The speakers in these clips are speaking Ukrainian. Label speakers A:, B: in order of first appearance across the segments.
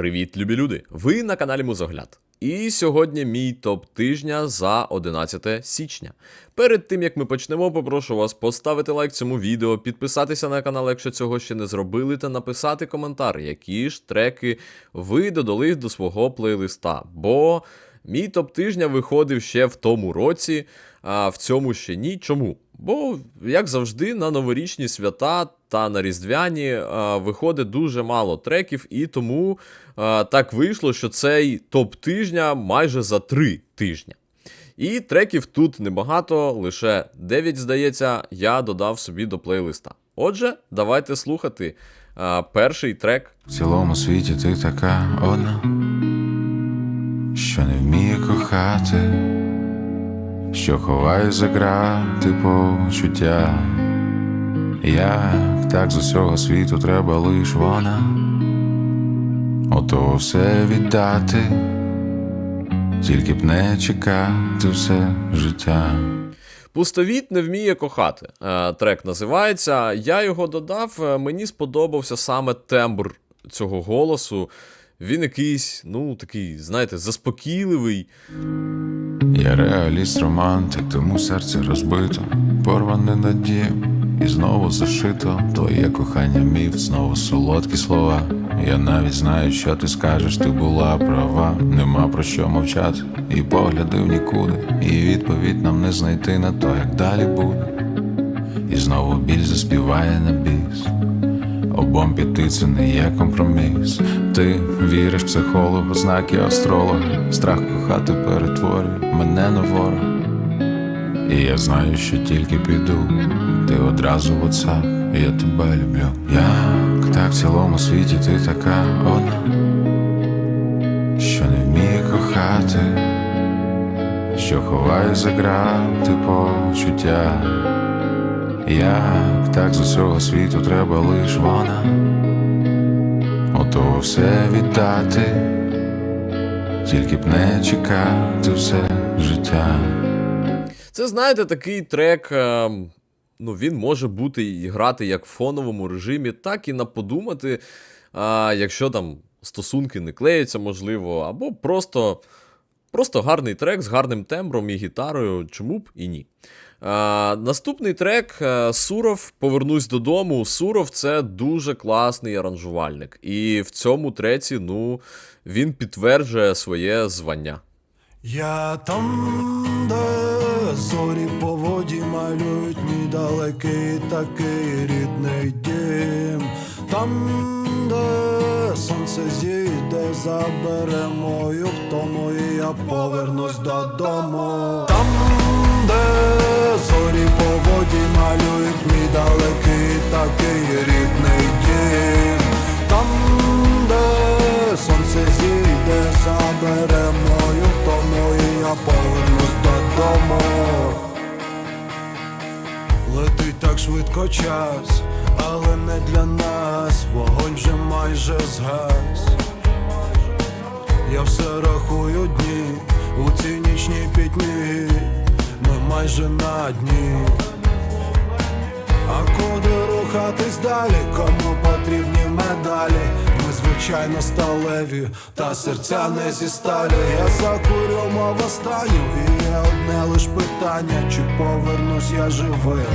A: Привіт, любі люди! Ви на каналі Музогляд. І сьогодні мій топ тижня за 11 січня. Перед тим як ми почнемо, попрошу вас поставити лайк цьому відео, підписатися на канал, якщо цього ще не зробили, та написати коментар, які ж треки ви додали до свого плейлиста. Бо мій топ тижня виходив ще в тому році, а в цьому ще ні. Чому? Бо, як завжди, на новорічні свята та на різдвяні а, виходить дуже мало треків, і тому а, так вийшло, що цей топ тижня майже за три тижні. І треків тут небагато, лише 9, здається, я додав собі до плейлиста. Отже, давайте слухати а, перший трек.
B: В цілому світі ти така одна, що не вміє кохати, що ховає за грати почуття. Як так з усього світу треба лиш вона, готова все віддати, тільки б не чекати все життя.
A: Пустовіт не вміє кохати. Е, Трек називається. Я його додав. е, Мені сподобався саме тембр цього голосу. Він якийсь, ну, такий, знаєте, заспокійливий.
B: Я реаліст романтик, тому серце розбито, порване надієм, і знову зашито. Твоє кохання міф, знову солодкі слова. Я навіть знаю, що ти скажеш, ти була права, нема про що мовчати, і погляди в нікуди, і відповідь нам не знайти на то, як далі буде. І знову біль заспіває на біс. Обом піти це не є компроміс. Ти віриш психологу, знаки астролога. Страх кохати перетворює мене на ворога. І я знаю, що тільки піду. Ти одразу в оцах, я тебе люблю. Як так в цілому світі ти така одна, що не вміє кохати, що ховає за грати почуття. Як так з усього світу треба лиш вона, готова все віддати, тільки б не чекати все життя.
A: Це, знаєте, такий трек. е, Ну, він може бути і грати як в фоновому режимі, так і на подумати, якщо там стосунки не клеються, можливо, або просто, просто гарний трек з гарним тембром і гітарою, чому б і ні. А, наступний трек е, Суров. Повернусь додому. Суров це дуже класний аранжувальник. І в цьому треці, ну, він підтверджує своє звання.
C: Я там, де зорі по воді малюють мій далекий такий рідний дім. Там, де сонце зійде, забере мою втому, і я повернусь додому. Там, де зорі по воді малюють мій далекий такий рідний дім. Там, де сонце зійде, забере мою втому, і я повернусь додому. Летить так швидко час, але не для нас, вогонь вже майже згас. Я все рахую дні у цій нічній пітьмі, ми майже на дні. А куди рухатись далі, кому потрібні медалі? Ми звичайно сталеві, та серця не зі сталі. Я закурю мов останню, і є одне лиш питання, чи повернусь я живим,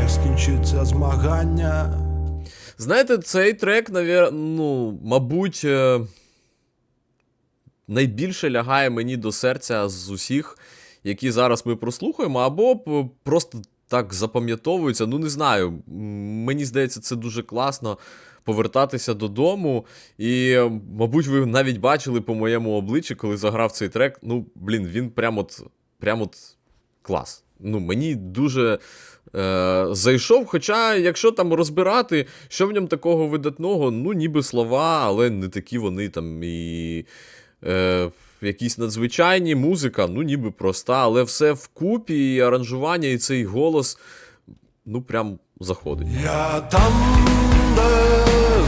C: як скінчиться змагання.
A: Знаєте, цей трек, навер... ну, мабуть, е, найбільше лягає мені до серця з усіх, які зараз ми прослухаємо, або просто так запам'ятовуються. Ну, не знаю. Мені здається, це дуже класно повертатися додому. І, мабуть, ви навіть бачили по моєму обличчі, коли заграв цей трек. Ну, блін, він прямо от, прямо от клас. Ну, мені дуже е, зайшов. Хоча, якщо там розбирати, що в ньому такого видатного, ну, ніби слова, але не такі вони там і. Е, Якісь надзвичайні музика, ну ніби проста, але все вкупі, і аранжування, і цей голос, ну прям заходить.
C: Я там, де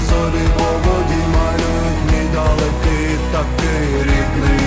C: зорі по воді малюють мій далекий такий рідний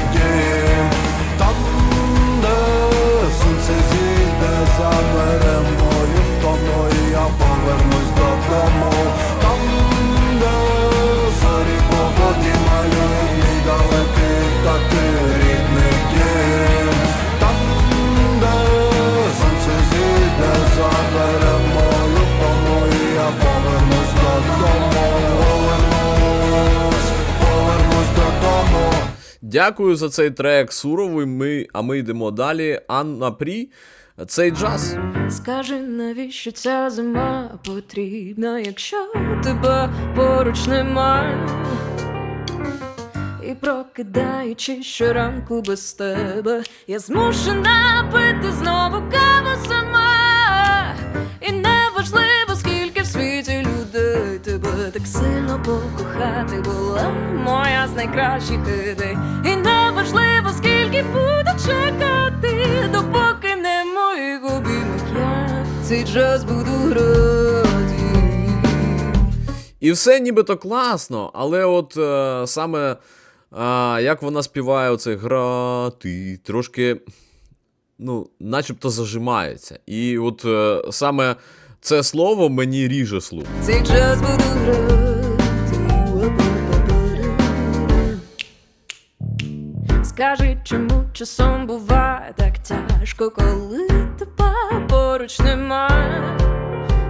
A: Дякую за цей трек Суровий. Ми, а ми йдемо далі. Анна Прі. Цей джаз.
D: Скажи, навіщо ця зима потрібна, якщо тебе поруч немає? І прокидаючись щоранку без тебе, я змушена пити знову каву сама. І неважливо, так сильно покохати була моя з найкращих ідей. І неважливо, скільки буду чекати, допоки не моїх обіймах я цей час буду грати.
A: І все нібито класно, але от е, саме е, як вона співає оце грати, трошки, ну, начебто зажимається. І от е, саме це слово мені ріже слух.
D: Цей час буду грати. Скажи, чому часом буває так тяжко, коли тебе поруч немає?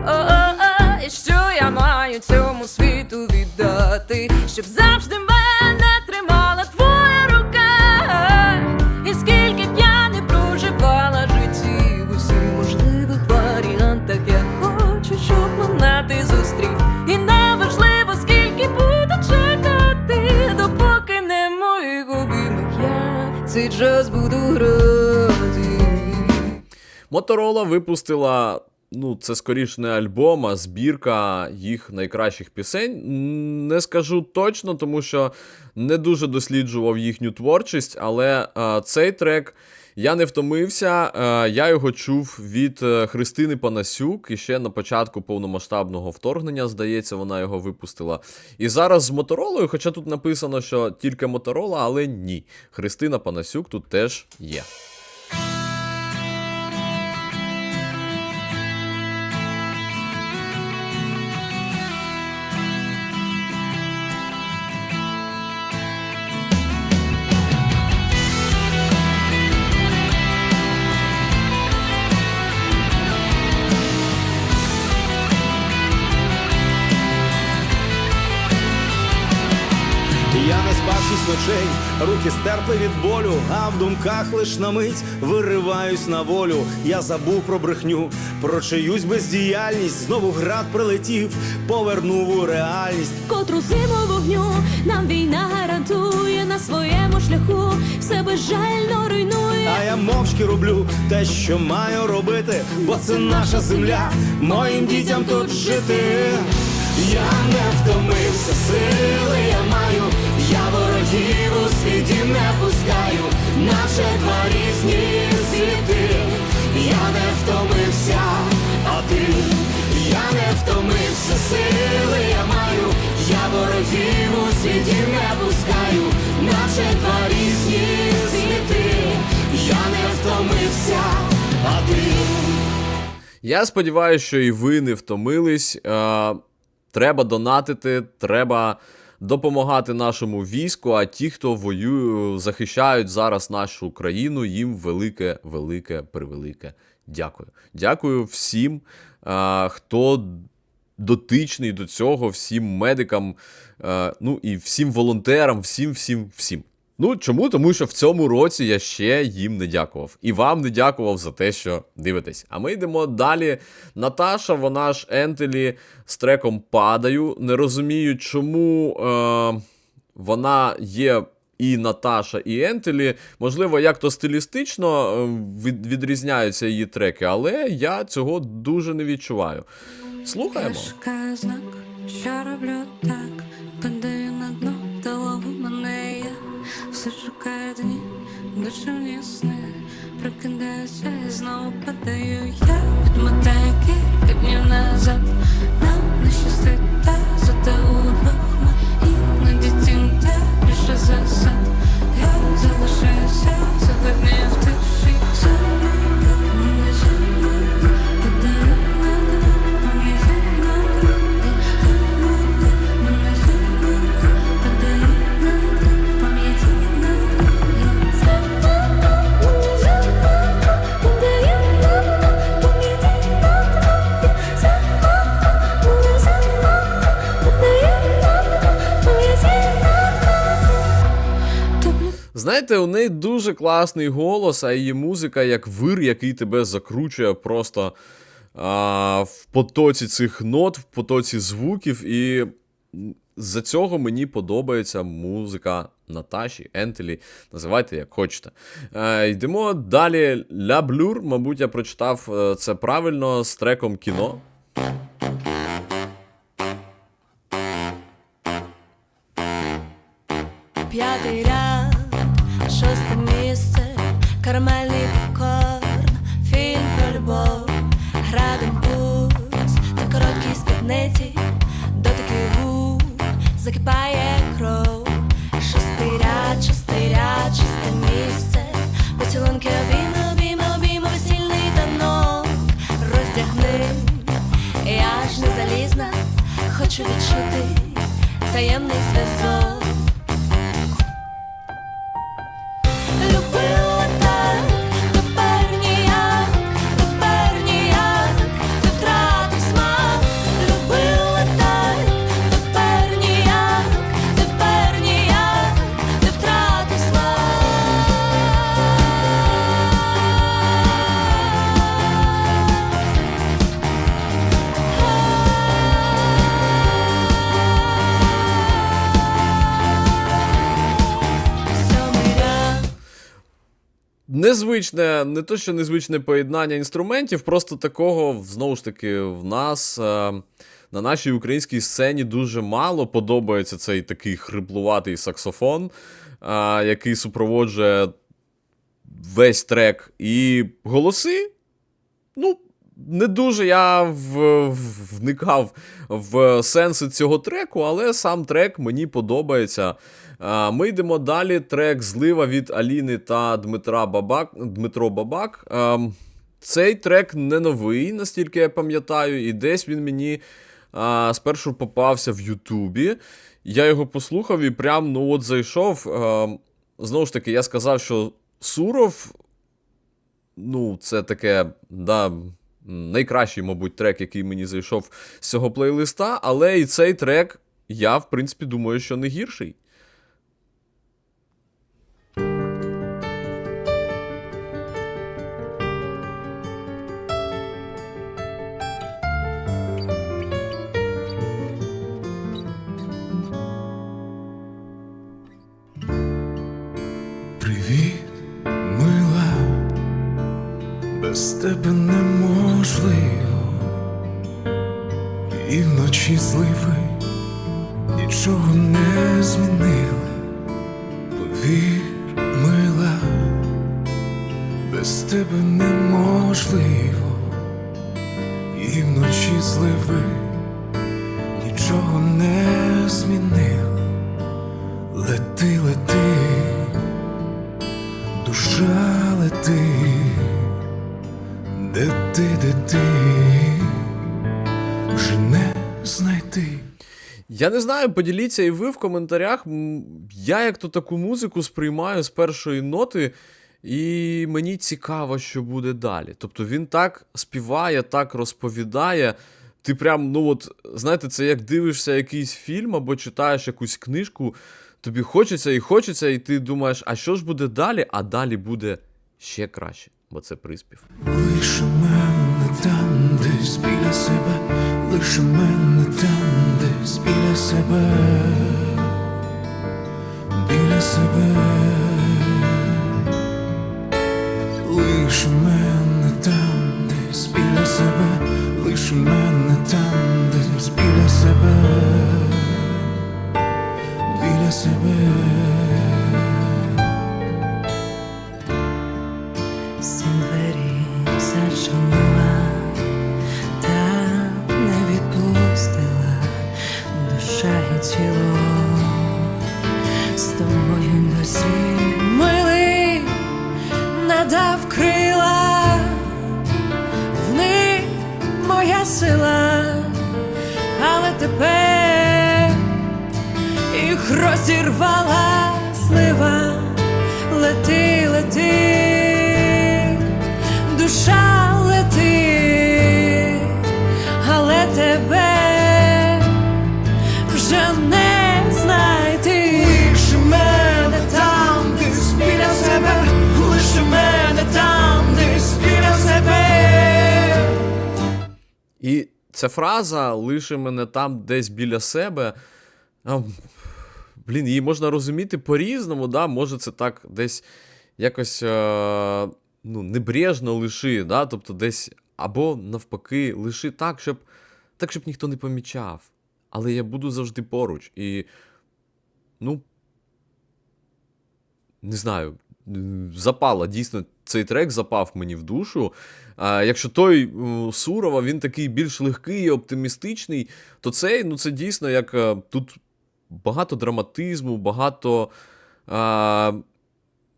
D: О-о-о, і що я маю цьому світу віддати, щоб завжди мене час буду грати.
A: Моторола випустила. Ну, це скоріш не альбом, а збірка їх найкращих пісень. Не скажу точно, тому що не дуже досліджував їхню творчість, але е, цей трек я не втомився. Е, я його чув від е, Христини Панасюк і ще на початку повномасштабного вторгнення, здається, вона його випустила. І зараз з Моторолою, хоча тут написано, що тільки Моторола, але ні. Христина Панасюк тут теж є.
E: Руки стерпли від болю, а в думках лиш на мить вириваюсь на волю. Я забув про брехню, про чиюсь бездіяльність. Знову град прилетів, повернув у реальність.
F: Котру зиму вогню нам війна гарантує на своєму шляху, все безжально руйнує.
E: А я мовчки роблю те, що маю робити, бо це наша земля, моїм дітям тут жити. Я не втомився, сили я маю, я ворогів у світі не пускаю, наче два різні світи. Я не втомився, а ти, я не втомився, сили я маю, я ворогів у світі не пускаю, наче два різні світи. Я не втомився, а ти.
A: Я сподіваюся, що і ви не втомились. Е, треба донатити, треба допомагати нашому війську. А ті, хто воює, захищають зараз нашу країну, їм велике, велике, превелике дякую. Дякую всім, хто дотичний до цього, всім медикам, ну і всім волонтерам, всім, всім, всім. Ну чому? Тому що в цьому році я ще їм не дякував. І вам не дякував за те, що дивитесь. А ми йдемо далі. Наташа, вона ж Ентелі з треком падаю. Не розумію, чому е, вона є. І Наташа, і Ентелі, можливо, як то стилістично е, від, відрізняються її треки, але я цього дуже не відчуваю. Слухаємо.
F: Я знак, що роблю так, все шукаю дні, душевні сни, прокидаюся і знову падаю я, відмотаю кілька днів назад, нам не щастить та зате у
A: Знаєте, у неї дуже класний голос, а її музика як вир, який тебе закручує просто а, в потоці цих нот, в потоці звуків. І з-за цього мені подобається музика Наташі, Ентелі, називайте як хочете. Е, йдемо далі. Ля Блюр, мабуть, я прочитав е, це правильно з треком кіно.
D: П'ятий хочу відчути таємний зв'язок.
A: Незвичне, не то, що незвичне поєднання інструментів, просто такого, знову ж таки, в нас е, на нашій українській сцені дуже мало подобається цей такий хриплуватий саксофон, е, який супроводжує весь трек. І голоси, ну, не дуже я в, в- вникав в сенси цього треку, але сам трек мені подобається. А, Ми йдемо далі. Трек Злива від Аліни та Дмитра Бабак, Дмитро Бабак. Ем, Цей трек не новий, настільки я пам'ятаю, і десь він мені а, спершу попався в Ютубі. Я його послухав і прям ну от зайшов. Знову ж таки, я сказав, що Суров ну, це таке, да, найкращий, мабуть, трек, який мені зайшов з цього плейлиста, але і цей трек, я, в принципі, думаю, що не гірший.
G: Привіт, мила, без тебе неможливо, і вночі зливи нічого не змінили. Повір, мила, без тебе неможливо, і вночі зливи нічого не змінили. Вже не знайти.
A: Я не знаю, поділіться і ви в коментарях. Я як то таку музику сприймаю з першої ноти, і мені цікаво, що буде далі. Тобто він так співає, так розповідає. Ти прям, ну от, знаєте, це як дивишся якийсь фільм або читаєш якусь книжку, тобі хочеться і хочеться, і ти думаєш, а що ж буде далі? А далі буде ще краще, бо це приспів.
G: Лише мене там, десь біля себе, лише мене там, десь біля себе, біля себе,
D: тепер. Їх розірвала слива, лети, лети, душа
A: ця фраза лише мене там десь біля себе. Блін, її можна розуміти по-різному, да? може це так десь якось е, ну, небрежно лиши, да? тобто десь або навпаки, лиши так, щоб, так, щоб ніхто не помічав. Але я буду завжди поруч. І, ну, не знаю, запала дійсно цей трек запав мені в душу. А, якщо той Сурова, він такий більш легкий і оптимістичний, то цей, ну це дійсно як е, тут багато драматизму, багато а,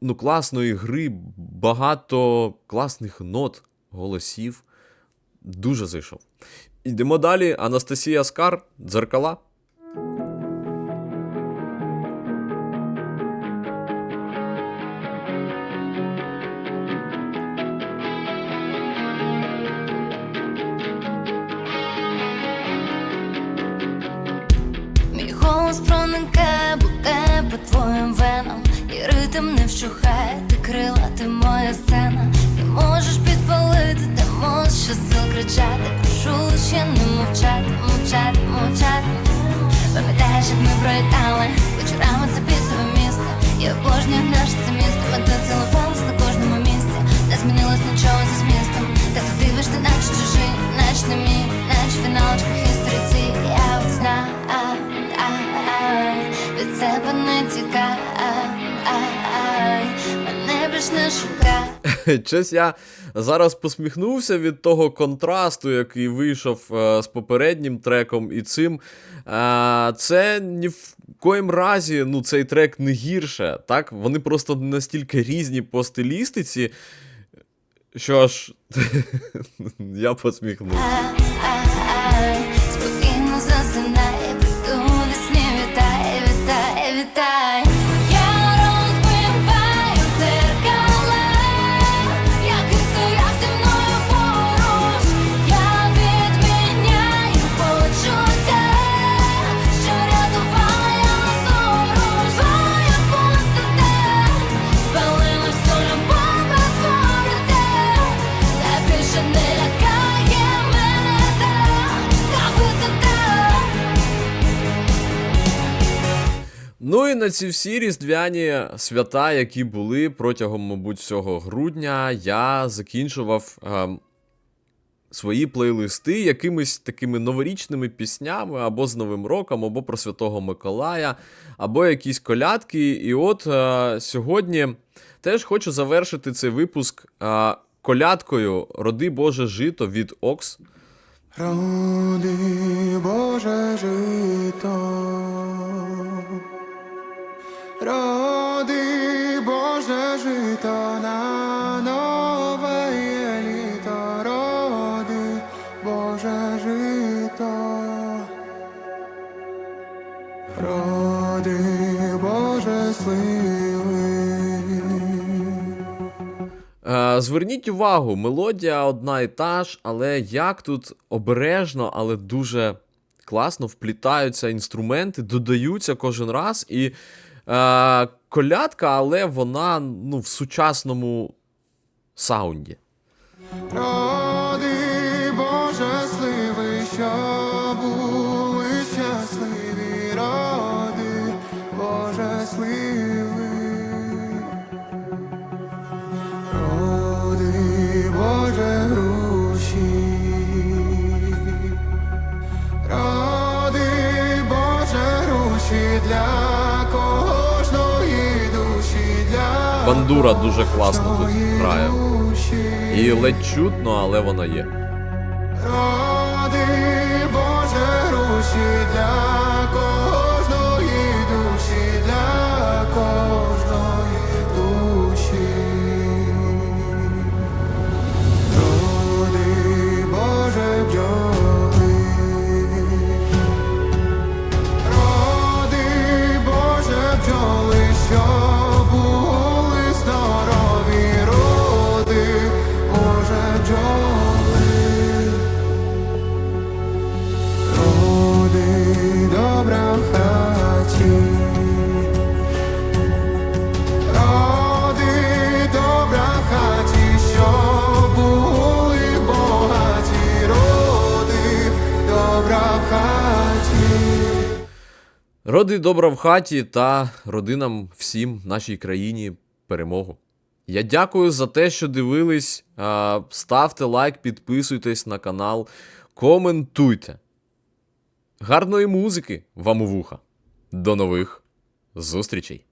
A: ну, класної гри, багато класних нот, голосів. Дуже зайшов. Йдемо далі. Анастасія Скар, дзеркала.
H: Кричати Прошу не мовчати, мовчати, мовчати. Пам'ятаєш, як ми пролітали Вечорами це пісове місто. Я обожнюю наше це місто. Ми цілувались на кожному місці. Не змінилось нічого зі змістом. Та ти дивишся, наче чужий, наче не мій Наче фіналочка історії. Я от знаю, від себе не тікай. Мене більш не шукай
A: Щось я зараз посміхнувся від того контрасту, який вийшов е, з попереднім треком і цим. Е, це ні в коїм разі ну, цей трек не гірше. Так? Вони просто настільки різні по стилістиці, що аж я посміхнувся. На ці всі різдвяні свята, які були протягом, мабуть, всього грудня, я закінчував ем, свої плейлисти якимись такими новорічними піснями, або з Новим роком, або про Святого Миколая, або якісь колядки. І от е, сьогодні теж хочу завершити цей випуск е, колядкою Роди Боже жито від Окс.
I: Роди Боже жито. Роди Боже жито на нове літо. Роди Боже жито. Роди Боже сливи.
A: Зверніть увагу, мелодія одна і та ж, але як тут обережно, але дуже класно вплітаються інструменти, додаються кожен раз. І е, колядка, але вона ну, в сучасному саунді.
I: Роди Боже сливи, що були щасливі, роди Боже сливи. Роди Боже груші. Роди Боже груші для
A: Бандура дуже класно тут грає. І ледь чутно, але вона є.
I: Роди Боже руші для Роди
A: добра в хаті та родинам всім нашій країні перемогу. Я дякую за те, що дивились. Ставте лайк, підписуйтесь на канал, коментуйте. Гарної музики вам у вуха. До нових зустрічей!